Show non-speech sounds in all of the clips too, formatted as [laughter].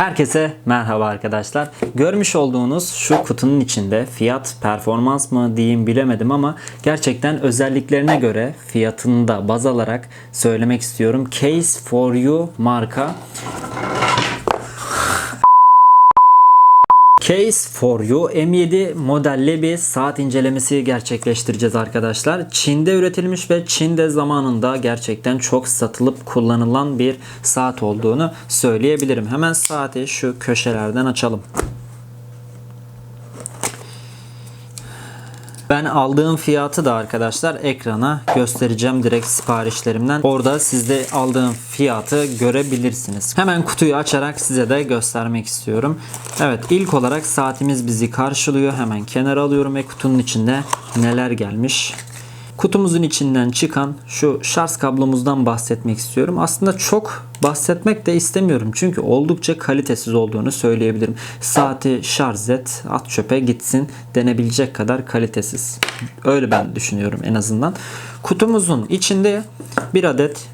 Herkese merhaba arkadaşlar. Görmüş olduğunuz şu kutunun içinde fiyat performans mı diyeyim bilemedim ama gerçekten özelliklerine göre fiyatını da baz alarak söylemek istiyorum. Case for You marka Case for You M7 modelli bir saat incelemesi gerçekleştireceğiz arkadaşlar. Çin'de üretilmiş ve Çin'de zamanında gerçekten çok satılıp kullanılan bir saat olduğunu söyleyebilirim. Hemen saati şu köşelerden açalım. Ben aldığım fiyatı da arkadaşlar ekrana göstereceğim direkt siparişlerimden. Orada siz de aldığım fiyatı görebilirsiniz. Hemen kutuyu açarak size de göstermek istiyorum. Evet ilk olarak saatimiz bizi karşılıyor. Hemen kenara alıyorum ve kutunun içinde neler gelmiş. Kutumuzun içinden çıkan şu şarj kablomuzdan bahsetmek istiyorum. Aslında çok bahsetmek de istemiyorum. Çünkü oldukça kalitesiz olduğunu söyleyebilirim. Saati şarj et, at çöpe gitsin denebilecek kadar kalitesiz. Öyle ben düşünüyorum en azından. Kutumuzun içinde bir adet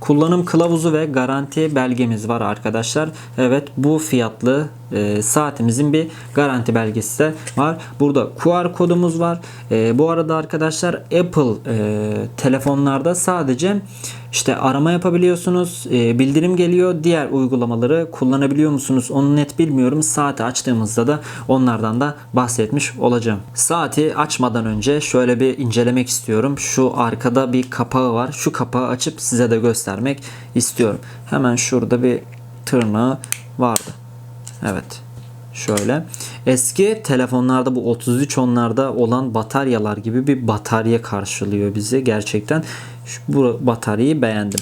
Kullanım kılavuzu ve garanti belgemiz var arkadaşlar. Evet bu fiyatlı e, saatimizin bir garanti belgesi de var. Burada QR kodumuz var. E, bu arada arkadaşlar Apple e, telefonlarda sadece işte arama yapabiliyorsunuz. E, bildirim geliyor. Diğer uygulamaları kullanabiliyor musunuz? Onu net bilmiyorum. Saati açtığımızda da onlardan da bahsetmiş olacağım. Saati açmadan önce şöyle bir incelemek istiyorum. Şu arkada bir kapağı var. Şu kapağı açıp size de göstermek istiyorum. Hemen şurada bir tırnağı vardı. Evet. Şöyle. Eski telefonlarda bu 33 onlarda olan bataryalar gibi bir batarya karşılıyor bizi. Gerçekten bu bataryayı beğendim.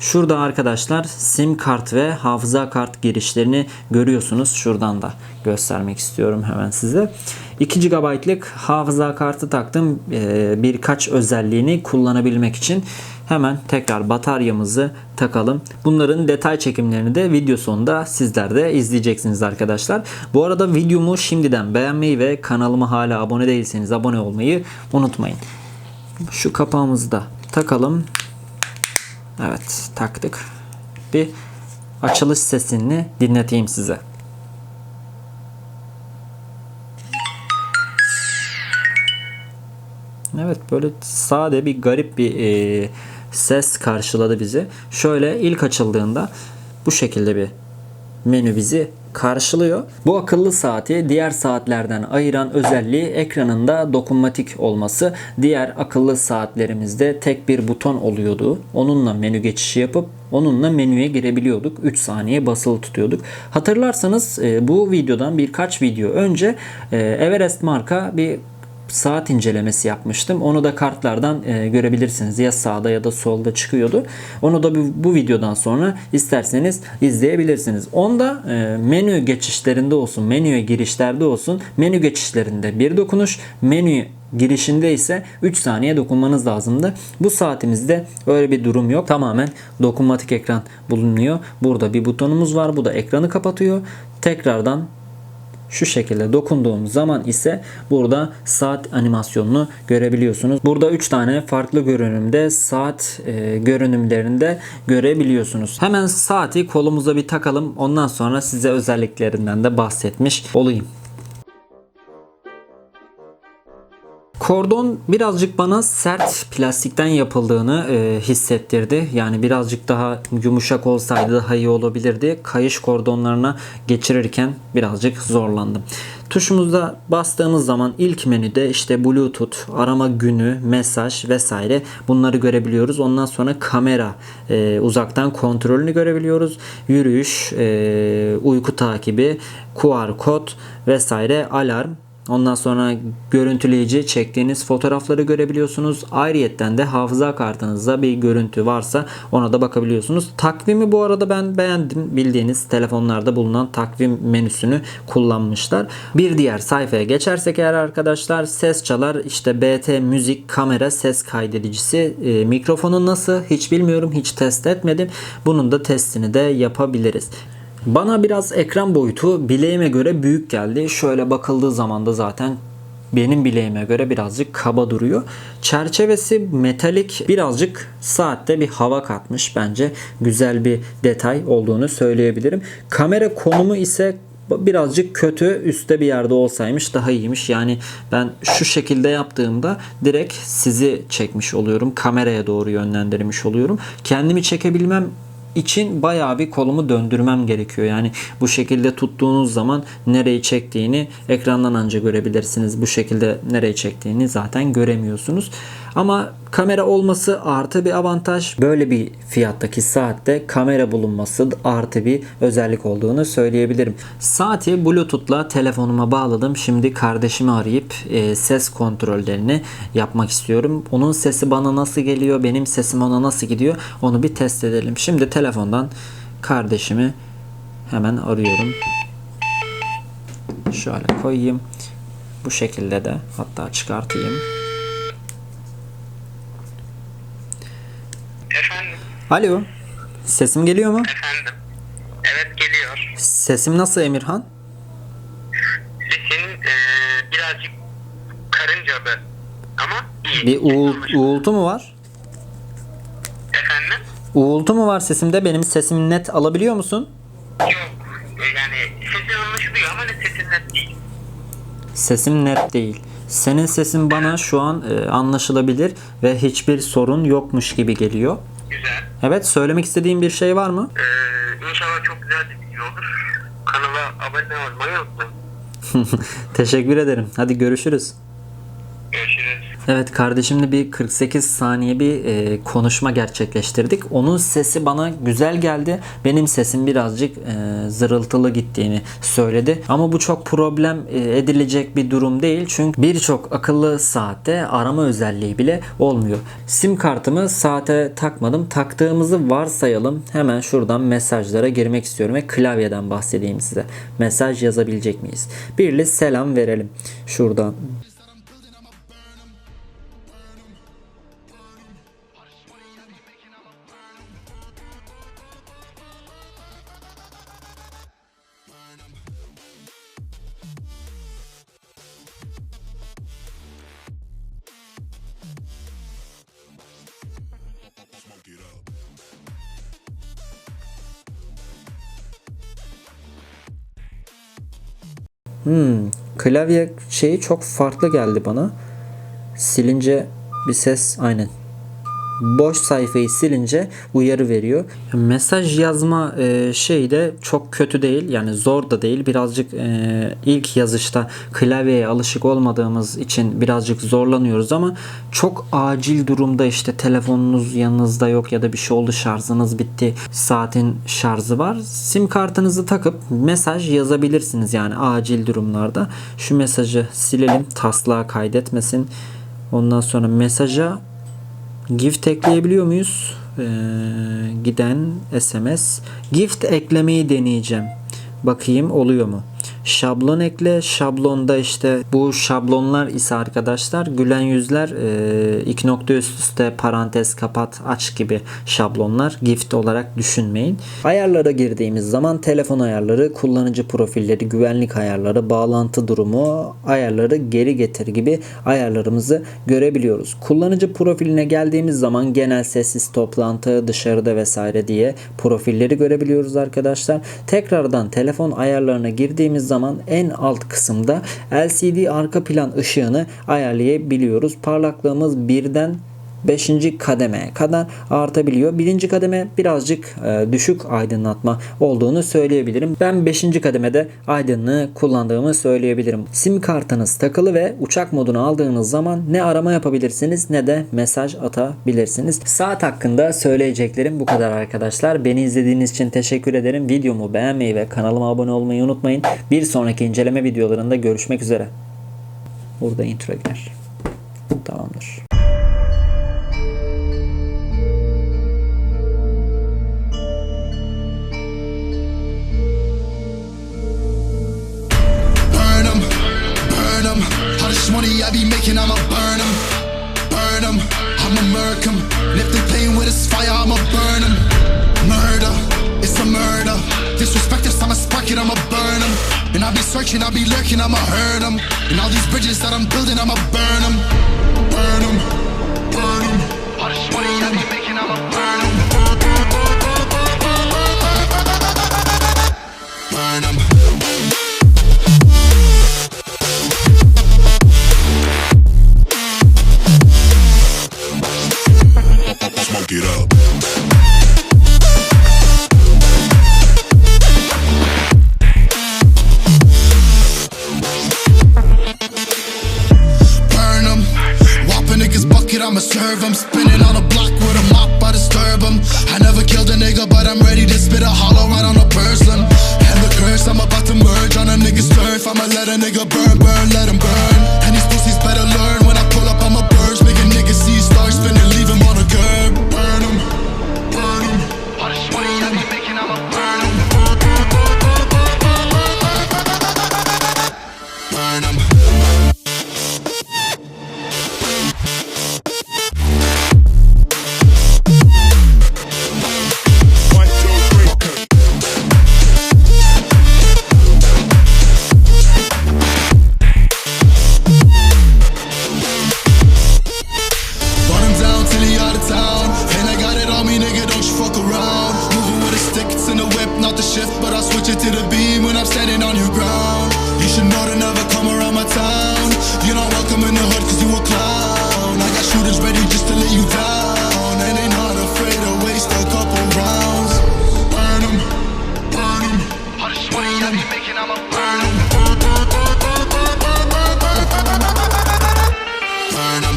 Şurada arkadaşlar sim kart ve hafıza kart girişlerini görüyorsunuz. Şuradan da göstermek istiyorum hemen size. 2 GB'lık hafıza kartı taktım. Ee, birkaç özelliğini kullanabilmek için hemen tekrar bataryamızı takalım. Bunların detay çekimlerini de video sonunda sizler de izleyeceksiniz arkadaşlar. Bu arada videomu şimdiden beğenmeyi ve kanalıma hala abone değilseniz abone olmayı unutmayın. Şu kapağımızı da takalım. Evet taktık. Bir açılış sesini dinleteyim size. Evet böyle sade bir garip bir e, ses karşıladı bizi. Şöyle ilk açıldığında bu şekilde bir menü bizi karşılıyor. Bu akıllı saati diğer saatlerden ayıran özelliği ekranında dokunmatik olması. Diğer akıllı saatlerimizde tek bir buton oluyordu. Onunla menü geçişi yapıp onunla menüye girebiliyorduk. 3 saniye basılı tutuyorduk. Hatırlarsanız e, bu videodan birkaç video önce e, Everest marka bir saat incelemesi yapmıştım. Onu da kartlardan e, görebilirsiniz. Ya sağda ya da solda çıkıyordu. Onu da bu, bu videodan sonra isterseniz izleyebilirsiniz. Onda e, menü geçişlerinde olsun, menüye girişlerde olsun, menü geçişlerinde bir dokunuş, menü girişinde ise 3 saniye dokunmanız lazımdı. Bu saatimizde öyle bir durum yok. Tamamen dokunmatik ekran bulunuyor. Burada bir butonumuz var. Bu da ekranı kapatıyor. Tekrardan şu şekilde dokunduğum zaman ise burada saat animasyonunu görebiliyorsunuz. Burada 3 tane farklı görünümde saat e, görünümlerinde görebiliyorsunuz. Hemen saati kolumuza bir takalım. Ondan sonra size özelliklerinden de bahsetmiş olayım. Kordon birazcık bana sert plastikten yapıldığını e, hissettirdi. Yani birazcık daha yumuşak olsaydı daha iyi olabilirdi. Kayış kordonlarına geçirirken birazcık zorlandım. Tuşumuzda bastığımız zaman ilk menüde işte Bluetooth, arama günü, mesaj vesaire bunları görebiliyoruz. Ondan sonra kamera e, uzaktan kontrolünü görebiliyoruz. Yürüyüş, e, uyku takibi, QR kod vesaire alarm Ondan sonra görüntüleyici çektiğiniz fotoğrafları görebiliyorsunuz. Ayrıyetten de hafıza kartınızda bir görüntü varsa ona da bakabiliyorsunuz. Takvimi bu arada ben beğendim. Bildiğiniz telefonlarda bulunan takvim menüsünü kullanmışlar. Bir diğer sayfaya geçersek eğer arkadaşlar ses çalar. İşte BT müzik kamera ses kaydedicisi. E, mikrofonu nasıl hiç bilmiyorum. Hiç test etmedim. Bunun da testini de yapabiliriz. Bana biraz ekran boyutu bileğime göre büyük geldi. Şöyle bakıldığı zaman da zaten benim bileğime göre birazcık kaba duruyor. Çerçevesi metalik birazcık saatte bir hava katmış bence. Güzel bir detay olduğunu söyleyebilirim. Kamera konumu ise birazcık kötü üstte bir yerde olsaymış daha iyiymiş. Yani ben şu şekilde yaptığımda direkt sizi çekmiş oluyorum. Kameraya doğru yönlendirmiş oluyorum. Kendimi çekebilmem için bayağı bir kolumu döndürmem gerekiyor. Yani bu şekilde tuttuğunuz zaman nereyi çektiğini ekrandan anca görebilirsiniz. Bu şekilde nereyi çektiğini zaten göremiyorsunuz. Ama kamera olması artı bir avantaj. Böyle bir fiyattaki saatte kamera bulunması artı bir özellik olduğunu söyleyebilirim. Saati Bluetooth'la telefonuma bağladım. Şimdi kardeşimi arayıp e, ses kontrollerini yapmak istiyorum. Onun sesi bana nasıl geliyor, benim sesim ona nasıl gidiyor onu bir test edelim. Şimdi telefondan kardeşimi hemen arıyorum. Şöyle koyayım. Bu şekilde de hatta çıkartayım. Alo. Sesim geliyor mu? efendim. Evet geliyor. Sesim nasıl Emirhan? Sesin eee, birazcık karıncalı ama iyi. Bir uğul, uğultu mu var? Efendim? Uğultu mu var sesimde? Benim sesimi net alabiliyor musun? Yok. E, Yani sesin anlaşılıyor ama ne sesin net değil. Sesim net değil. Senin sesin bana şu an e, anlaşılabilir ve hiçbir sorun yokmuş gibi geliyor. Güzel. Evet, söylemek istediğin bir şey var mı? Eee inşallah çok güzel bir video olur. Kanala abone olmayı unutmayın. [laughs] Teşekkür ederim. Hadi görüşürüz. Görüşürüz. Evet kardeşimle bir 48 saniye bir e, konuşma gerçekleştirdik. Onun sesi bana güzel geldi. Benim sesim birazcık e, zırıltılı gittiğini söyledi. Ama bu çok problem e, edilecek bir durum değil. Çünkü birçok akıllı saatte arama özelliği bile olmuyor. Sim kartımı saate takmadım. Taktığımızı varsayalım. Hemen şuradan mesajlara girmek istiyorum ve klavyeden bahsedeyim size. Mesaj yazabilecek miyiz? Birli selam verelim. Şuradan Hmm, klavye şeyi çok farklı geldi bana. Silince bir ses aynen. Boş sayfayı silince uyarı veriyor. Mesaj yazma e, şey de çok kötü değil. Yani zor da değil. Birazcık e, ilk yazışta klavyeye alışık olmadığımız için birazcık zorlanıyoruz ama çok acil durumda işte telefonunuz yanınızda yok ya da bir şey oldu şarjınız bitti. Saatin şarjı var. Sim kartınızı takıp mesaj yazabilirsiniz yani acil durumlarda. Şu mesajı silelim. Taslağa kaydetmesin. Ondan sonra mesaja Gift ekleyebiliyor muyuz? Ee, giden SMS. Gift eklemeyi deneyeceğim. Bakayım oluyor mu? Şablon ekle. Şablonda işte bu şablonlar ise arkadaşlar gülen yüzler e, iki nokta üst üste parantez kapat aç gibi şablonlar gift olarak düşünmeyin. Ayarlara girdiğimiz zaman telefon ayarları, kullanıcı profilleri, güvenlik ayarları, bağlantı durumu, ayarları geri getir gibi ayarlarımızı görebiliyoruz. Kullanıcı profiline geldiğimiz zaman genel sessiz toplantı, dışarıda vesaire diye profilleri görebiliyoruz arkadaşlar. Tekrardan telefon ayarlarına girdiğimiz zaman en alt kısımda LCD arka plan ışığını ayarlayabiliyoruz. Parlaklığımız birden 5. kademeye kadar artabiliyor. Birinci kademe birazcık e, düşük aydınlatma olduğunu söyleyebilirim. Ben 5. kademede aydınlığı kullandığımı söyleyebilirim. Sim kartınız takılı ve uçak modunu aldığınız zaman ne arama yapabilirsiniz ne de mesaj atabilirsiniz. Saat hakkında söyleyeceklerim bu kadar arkadaşlar. Beni izlediğiniz için teşekkür ederim. Videomu beğenmeyi ve kanalıma abone olmayı unutmayın. Bir sonraki inceleme videolarında görüşmek üzere. Burada intro girer. Tamamdır. be searching, I be lurking, I'ma hurt them. And all these bridges that I'm building, I'ma burn them. Burn them, burn them. All this money I be making, I'ma burn them. Burn them. Smoke it up. I'ma let a nigga burn, burn, let him burn. standing on your ground. You should know to never come around.